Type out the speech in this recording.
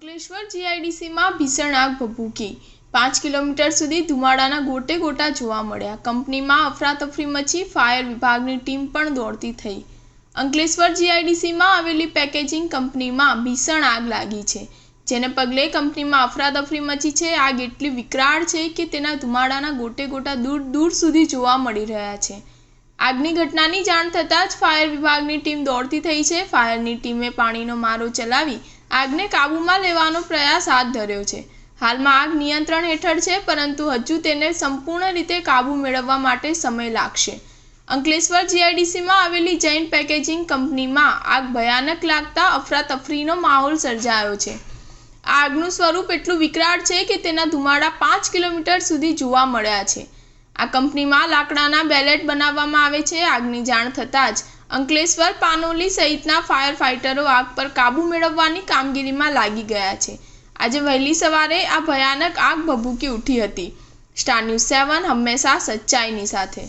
અંકલેશ્વર જીઆઈડીસીમાં ભીષણ આગ ભભૂકી. પાંચ કિલોમીટર સુધી ધુમાડાના ગોટે ગોટા જોવા મળ્યા. કંપનીમાં અફરાતફરી મચી ફાયર વિભાગની ટીમ પણ દોડતી થઈ. અંકલેશ્વર જીઆઈડીસીમાં આવેલી પેકેજિંગ કંપનીમાં ભીષણ આગ લાગી છે. જેને પગલે કંપનીમાં અફરાતફરી મચી છે. આગ એટલી વિકરાળ છે કે તેના ધુમાડાના ગોટે ગોટા દૂર દૂર સુધી જોવા મળી રહ્યા છે. આગની ઘટનાની જાણ થતાં જ ફાયર વિભાગની ટીમ દોડતી થઈ છે. ફાયરની ટીમે પાણીનો મારો ચલાવી આગને કાબૂમાં લેવાનો પ્રયાસ હાથ ધર્યો છે. હાલમાં આગ નિયંત્રણ હેઠળ છે, પરંતુ હજુ તેને સંપૂર્ણ રીતે કાબૂ મેળવવા માટે સમય લાગશે. અંકલેશ્વર જીઆઈડીસીમાં આવેલી જૈન પેકેજિંગ કંપનીમાં આગ ભયાનક લાગતા અફરાતફરીનો માહોલ સર્જાયો છે. આ આગનું સ્વરૂપ એટલું વિકરાળ છે કે તેના ધુમાડા પાંચ કિલોમીટર સુધી જોવા મળ્યા છે. આ કંપનીમાં લાકડાના બેલેટ બનાવવામાં આવે છે, આગની જાણ થતાં જ અંકલેશ્વર પાનોલી સહિતના ફાયર ફાઇટરો આગ પર કાબૂ મેળવવાની કામગીરીમાં લાગી ગયા છે. આજે વહેલી સવારે આ ભયાનક આગ ભભૂકી ઉઠી હતી. સ્ટાર ન્યૂઝ સેવન હંમેશા સચ્ચાઈની સાથે.